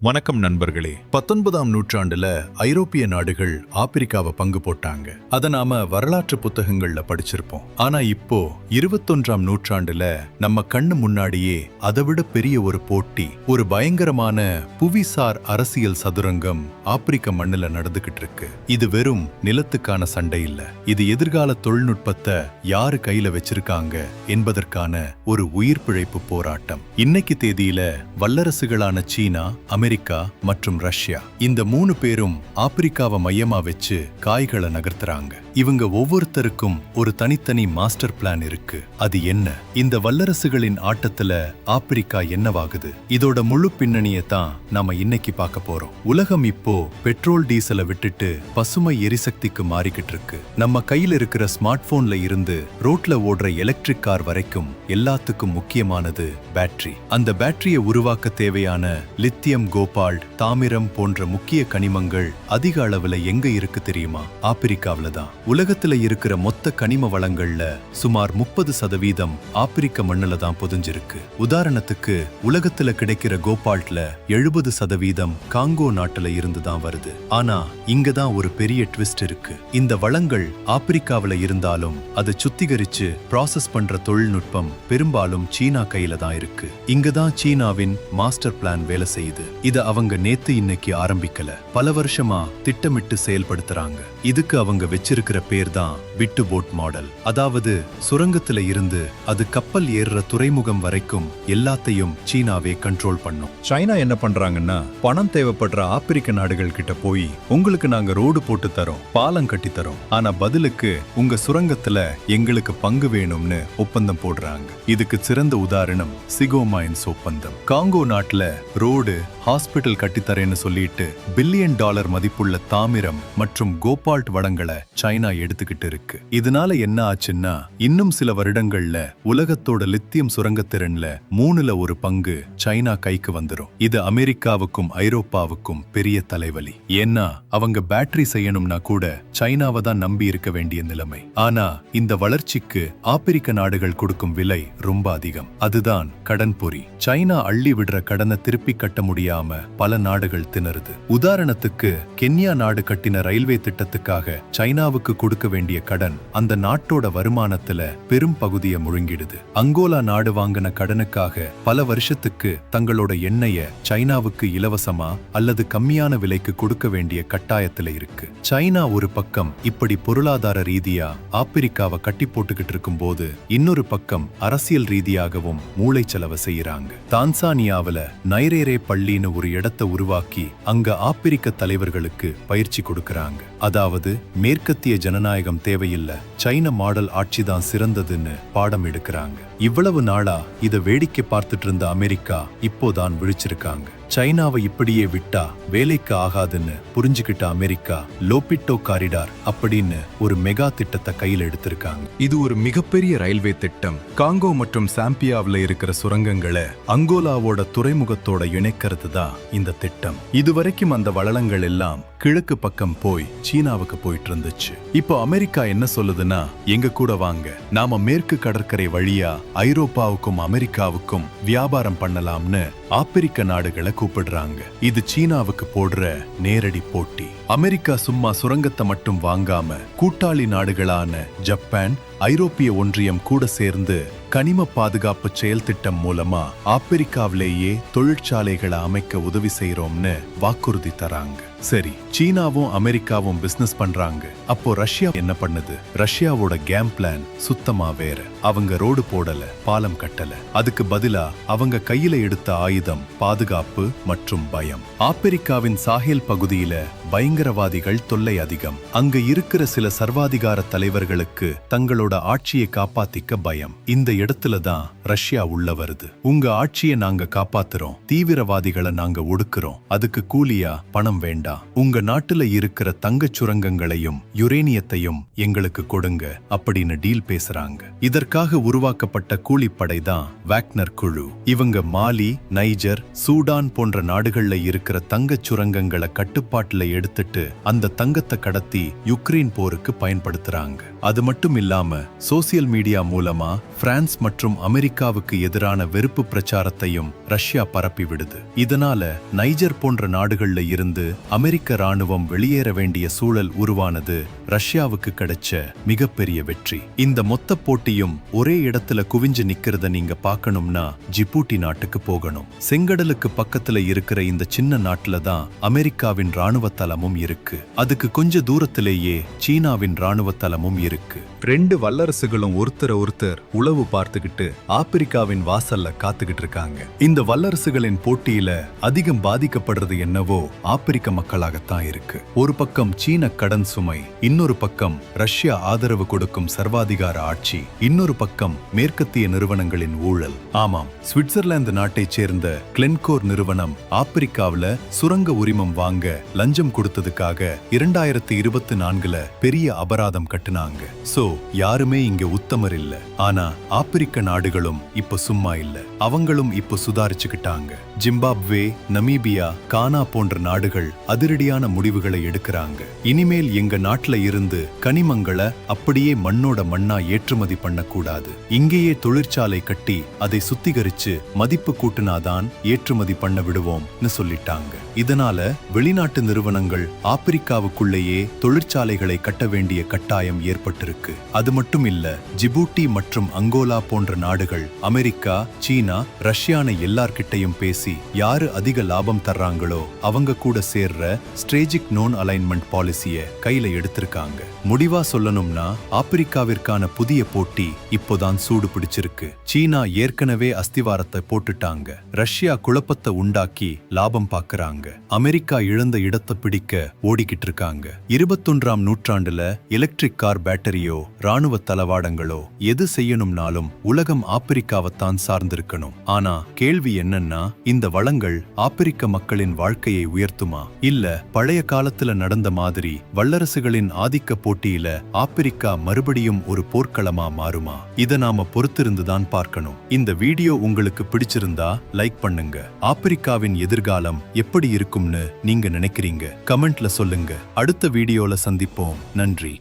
வணக்கம் நண்பர்களே. பத்தொன்பதாம் நூற்றாண்டுல ஐரோப்பிய நாடுகள் ஆப்பிரிக்காவை பங்கு போட்டாங்க. அதை நாம வரலாற்று புத்தகங்கள்ல படிச்சிருப்போம். ஆனா இப்போ இருபத்தொன்றாம் நூற்றாண்டுல நம்ம கண்ணு முன்னாடியே அதைவிட பெரிய ஒரு போட்டி ஒரு பயங்கரமான புவிசார் அரசியல் சதுரங்கம் ஆப்பிரிக்க மண்ணுல நடந்துகிட்டு இருக்கு. இது வெறும் நிலத்துக்கான சண்டை இல்ல. இது எதிர்கால தொழில்நுட்பத்தை யாரு கையில வச்சிருக்காங்க என்பதற்கான ஒரு உயிர் பிழைப்பு போராட்டம். இன்னைக்கு தேதியில வல்லரசுகளான சீனா அமெரிக்கா அமெரிக்கா மற்றும் ரஷ்யா. இந்த மூணு பேரும் ஆப்பிரிக்காவை மையமா வச்சு காய்களை நகர்த்துறாங்க. இவங்க ஒவ்வொருத்தருக்கும் ஒரு தனித்தனி மாஸ்டர் பிளான் இருக்கு. அது என்ன? இந்த வல்லரசுகளின் ஆட்டத்துல ஆப்பிரிக்கா என்னவாகுது? இதோட முழு பின்னணியை தான் நாம இன்னைக்கு பார்க்க போறோம். உலகம் இப்போ பெட்ரோல் டீசலை விட்டுட்டு பசுமை எரிசக்திக்கு மாறிக்கிட்டு இருக்கு. நம்ம கையில இருக்கிற ஸ்மார்ட் போன்ல இருந்து ரோட்ல ஓடுற எலக்ட்ரிக் கார் வரைக்கும் எல்லாத்துக்கும் முக்கியமானது பேட்டரி. அந்த பேட்டரியை உருவாக்க தேவையான லித்தியம் கோபால்ட் தாமிரம் போன்ற முக்கிய கனிமங்கள் அதிக அளவுல எங்க இருக்கு தெரியுமா? ஆப்பிரிக்காவில தான். உலகத்துல இருக்கிற மொத்த கனிம வளங்கள்ல சுமார் முப்பது சதவீதம் ஆப்பிரிக்க மண்ணுல தான் புதிஞ்சிருக்கு. உதாரணத்துக்கு உலகத்துல கிடைக்கிற கோபால்ட்ல எழுபது சதவீதம் காங்கோ நாட்டுல இருந்து தான் வருது. ஆனா இங்க தான் ஒரு பெரிய ட்விஸ்ட் இருக்கு. இந்த வளங்கள் ஆப்பிரிக்காவில இருந்தாலும் அதை சுத்திகரிச்சு ப்ராசஸ் பண்ற தொழில்நுட்பம் பெரும்பாலும் சீனா கையில தான் இருக்கு. இங்க தான் சீனாவின் மாஸ்டர் பிளான் வேலை செய்யுது. இத அவங்க நேத்து இன்னைக்கு ஆரம்பிக்கல. பல வருஷமா திட்டமிட்டு செயல்படுத்துறாங்க. இதுக்கு அவங்க வச்சிருக்கிற பேர் தான் விட்டு போட் மாடல். அதாவது சுரங்கத்துல இருந்து அது கப்பல் ஏறுற துறைமுகம் வரைக்கும் எல்லாத்தையும் சீனாவே கண்ட்ரோல் பண்ணும். சைனா என்ன பண்றாங்கன்னா பணம் தேவைப்படுற ஆப்பிரிக்க நாடுகள் கிட்ட போய் உங்களுக்கு நாங்க ரோடு போட்டு தரோம் பாலம் கட்டி தரோம். ஆனா பதிலுக்கு உங்க சுரங்கத்துல எங்களுக்கு பங்கு வேணும்னு ஒப்பந்தம் போடுறாங்க. இதுக்கு சிறந்த உதாரணம் சிகோமைன்ஸ் ஒப்பந்தம் காங்கோ நாட்டுல ரோடு ஹாஸ்பிட்டல் கட்டித்தரேன்னு சொல்லிட்டு பில்லியன் டாலர் மதிப்புள்ள தாமிரம் மற்றும் கோபால்ட் வடங்களை சைனா எடுத்துக்கிட்டு இருக்கு. இதனால என்ன ஆச்சுன்னா இன்னும் சில வருடங்கள்ல உலகத்தோட லித்தியம் சுரங்கத்திறன்ல மூணுல ஒரு பங்கு சைனா கைக்கு வந்துரும். இது அமெரிக்காவுக்கும் ஐரோப்பாவுக்கும் பெரிய தலைவலி. ஏன்னா அவங்க பேட்டரி செய்யணும்னா கூட சைனாவை தான் நம்பி இருக்க வேண்டிய நிலைமை. ஆனா இந்த வளர்ச்சிக்கு ஆப்பிரிக்க நாடுகள் கொடுக்கும் விலை ரொம்ப அதிகம். அதுதான் கடன் பொறி. சைனா அள்ளி விடுற கடனை திருப்பி கட்ட முடியாம பல நாடுகள் திணறுது. உதாரணத்துக்கு கென்யா நாடு கட்டின ரயில்வே திட்டத்துக்காக சைனாவுக்கு கொடுக்க வேண்டிய கடன் அந்த நாட்டோட வருமானத்துல பெரும் பகுதியை முழுங்கிடுது. அங்கோலா நாடு வாங்கின கடனுக்காக பல வருஷத்துக்கு தங்களோட எண்ணெய சைனாவுக்கு இலவசமா அல்லது கம்மியான விலைக்கு கொடுக்க வேண்டிய கட்டாயத்துல இருக்கு. சைனா ஒரு பக்கம் இப்படி பொருளாதார ரீதியா ஆப்பிரிக்காவை கட்டி போட்டுக்கிட்டு இருக்கும்போது இன்னொரு பக்கம் அரசியல் ரீதியாகவும் மூளைச்சலவை செய்யறாங்க தான்சானியாவில நைரேரே பள்ளின்னு ஒரு இடத்தை உருவாக்கி அங்க ஆப்பிரிக்க தலைவர்களுக்கு பயிற்சி கொடுக்கறாங்க. அதாவது மேற்கத்திய ஜனநாயகம் தேவையில்ல சைன மாடல் ஆட்சிதான் சிறந்ததுன்னு பாடம் எடுக்கிறாங்க. இவ்வளவு நாளா இத வேடிக்கை பார்த்துட்டு இருந்த அமெரிக்கா இப்போதான் விழிச்சிருக்காங்க. சைனாவை இப்படியே விட்டா வேலைக்கு ஆகாதுன்னு புரிஞ்சுக்கிட்ட அமெரிக்கா லோபிட்டோ காரிடார் அப்படின்னு ஒரு மெகா திட்டத்தை கையில் எடுத்திருக்காங்க. இது ஒரு மிகப்பெரிய ரயில்வே திட்டம். காங்கோ மற்றும் சாம்பியாவில் இருக்கிற சுரங்கங்களை அங்கோலாவோட துறைமுகத்தோட இணைக்கிறது தான் இந்த திட்டம். இதுவரைக்கும் அந்த வளங்கள் எல்லாம் கிழக்கு பக்கம் போய் சீனாவுக்கு போயிட்டு இருந்துச்சு இப்போ அமெரிக்கா என்ன சொல்லுதுன்னா எங்க கூட வாங்க. நாம மேற்கு கடற்கரை வழியா ஐரோப்பாவுக்கும் அமெரிக்காவுக்கும் வியாபாரம் பண்ணலாம்னு ஆப்பிரிக்க நாடுகளை கூப்பிடுறாங்க. இது சீனாவுக்கு போடுற நேரடி போட்டி. அமெரிக்கா சும்மா சுரங்கத்தை மட்டும் வாங்காம கூட்டாளி நாடுகளான ஜப்பான் ஐரோப்பிய ஒன்றியம் கூட சேர்ந்து கனிம பாதுகாப்பு செயல் திட்டம் மூலமா ஆப்பிரிக்காவிலேயே தொழிற்சாலைகளை அமைக்க உதவி செய்யறோம்னு வாக்குறுதி தராங்க. சரி சீனாவும் அமெரிக்காவும் பிசினஸ் பண்றாங்க. அப்போ ரஷ்யா என்ன பண்ணுது? ரஷ்யாவோட கேம் பிளான் சுத்தமா வேற. அவங்க ரோடு போடல பாலம் கட்டல. அதுக்கு பதிலா அவங்க கையில எடுத்த ஆயுதம் பாதுகாப்பு மற்றும் பயம். ஆப்பிரிக்காவின் சாஹேல் பகுதியில பயங்கர பயங்கரவாதிகள் தொல்லை அதிகம். அங்க இருக்கிற சில சர்வாதிகார தலைவர்களுக்கு தங்களோட ஆட்சியை காப்பாத்திக்க பயம். இந்த இடத்துல தான் ரஷ்யா உள்ள வருது. உங்க ஆட்சியை நாங்க காப்பாத்துறோம். தீவிரவாதிகளை நாங்க ஒடுக்குறோம். அதுக்கு கூலியா பணம் வேண்டாம். உங்க நாட்டுல இருக்கிற தங்கச் சுரங்கங்களையும் யுரேனியத்தையும் எங்களுக்கு கொடுங்க அப்படின்னு டீல் பேசுறாங்க. இதற்காக உருவாக்கப்பட்ட கூலிப்படை தான் வேக்னர் குழு. இவங்க மாலி நைஜர் சூடான் போன்ற நாடுகள்ல இருக்கிற தங்கச் சுரங்கங்களை கட்டுப்பாட்டுல எடுத்துட்டு அந்த தங்கத்தை கடத்தி யுக்ரைன் போருக்கு பயன்படுத்துறாங்க. அது மட்டும் இல்லாம இல்லாம சோசியல் மீடியா மூலமா பிரான்ஸ் மற்றும் அமெரிக்காவுக்கு எதிரான வெறுப்பு பிரச்சாரத்தையும் ரஷ்யா பரப்பி விடுது. இதனால நைஜர் போன்ற நாடுகள்ல இருந்து அமெரிக்க ராணுவம் வெளியேற வேண்டிய சூழல் உருவானது ரஷ்யாவுக்கு கிடைச்ச மிகப்பெரிய வெற்றி. இந்த மொத்த போட்டியும் ஒரே இடத்துல குவிஞ்சு நிக்கிறத நீங்க பார்க்கணும்னா ஜிபூட்டி நாட்டுக்கு போகணும். செங்கடலுக்கு பக்கத்துல இருக்கிற இந்த சின்ன நாட்டுல தான் அமெரிக்காவின் ராணுவ தளமும் இருக்கு. அதுக்கு கொஞ்ச தூரத்திலேயே சீனாவின் ராணுவ தளமும் இருக்கு. ரெண்டு வல்லரசுகளும் ஒருத்தர ஒருத்தர் உளவு பார்த்துக்கிட்டு ஆப்பிரிக்காவின் வாசல்ல காத்துக்கிட்டு இருக்காங்க. இந்த வல்லரசுகளின் போட்டியில அதிகம் பாதிக்கப்படுறது என்னவோ ஆப்பிரிக்க மக்களாகத்தான் இருக்கு. ஒரு பக்கம் சீன கடன் சுமை இன்னொரு பக்கம் ரஷ்யா ஆதரவு கொடுக்கும் சர்வாதிகார ஆட்சி இன்னொரு பக்கம் மேற்கத்திய நிறுவனங்களின் ஊழல். ஆமாம் சுவிட்சர்லாந்து நாட்டைச் சேர்ந்த கிளென்கோர் நிறுவனம் ஆப்பிரிக்காவில் சுரங்க உரிமம் வாங்க லஞ்சம் கொடுத்தது பண்றதுக்காக இரண்டாயிரத்தி இருபத்தி நான்குல பெரிய அபராதம் கட்டுனாங்க. சோ யாருமே இங்க உத்தமர் இல்ல. ஆனா ஆப்பிரிக்க நாடுகளும் இப்ப சும்மா இல்ல. அவங்களும் இப்ப சுதாரிச்சுக்கிட்டாங்க. ஜிம்பாப்வே நமீபியா கானா போன்ற நாடுகள் அதிரடியான முடிவுகளை எடுக்கிறாங்க. இனிமேல் எங்க நாட்டுல இருந்து கனிமங்களை அப்படியே மண்ணோட மண்ணா ஏற்றுமதி பண்ணக்கூடாது. இங்கேயே தொழிற்சாலை கட்டி அதை சுத்திகரிச்சு மதிப்பு கூட்டினாதான் ஏற்றுமதி பண்ண விடுவோம்னு சொல்லிட்டாங்க. இதனால வெளிநாட்டு நிறுவனங்கள் ஆப்பிரிக்காவுக்குள்ளேயே தொழிற்சாலைகளை கட்ட வேண்டிய கட்டாயம் ஏற்பட்டிருக்கு. அது மட்டும் இல்ல ஜிபூட்டி மற்றும் அங்கோலா போன்ற நாடுகள் அமெரிக்கா சீனா ரஷ்யான எல்லார்கிட்டையும் பேசி யாரு அதிக லாபம் தர்றாங்களோ அவங்க கூட சேர்ற ஸ்ட்ரேஜிக் நோன் அலைன்மெண்ட் பாலிசிய கையில எடுத்திருக்காங்க. முடிவா சொல்லணும்னா ஆப்பிரிக்காவிற்கான புதிய போட்டி இப்போதான் சூடு பிடிச்சிருக்கு. சீனா ஏற்கனவே அஸ்திவாரத்தை போட்டுட்டாங்க. ரஷ்யா குழப்பத்தை உண்டாக்கி லாபம் பார்க்கறாங்க அமெரிக்கா இழந்த இடத்தை பிடிக்க ஓடிக்கிட்டு இருக்காங்க இருபத்தொன்றாம் நூற்றாண்டுல எலக்ட்ரிக் கார் பேட்டரியோ ராணுவ தளவாடங்களோ எது செய்யணும்னாலும் உலகம் ஆப்பிரிக்காவைத்தான் சார்ந்திருக்கணும். ஆனா கேள்வி என்னன்னா இந்த வளங்கள் ஆப்பிரிக்க மக்களின் வாழ்க்கையை உயர்த்துமா? இல்ல பழைய காலத்துல நடந்த மாதிரி வல்லரசுகளின் ஆதிக்க போட்டியில ஆப்பிரிக்கா மறுபடியும் ஒரு போர்க்களமா மாறுமா? இதை நாம பொறுத்திருந்துதான் பார்க்கணும். இந்த வீடியோ உங்களுக்கு பிடிச்சிருந்தா லைக் பண்ணுங்க. ஆப்பிரிக்காவின் எதிர்காலம் எப்படி இருக்கும்னு நீங்க நினைக்கிறீங்க? கமெண்ட் கமெண்ட்ல சொல்லுங்க. அடுத்த வீடியோல சந்திப்போம். நன்றி.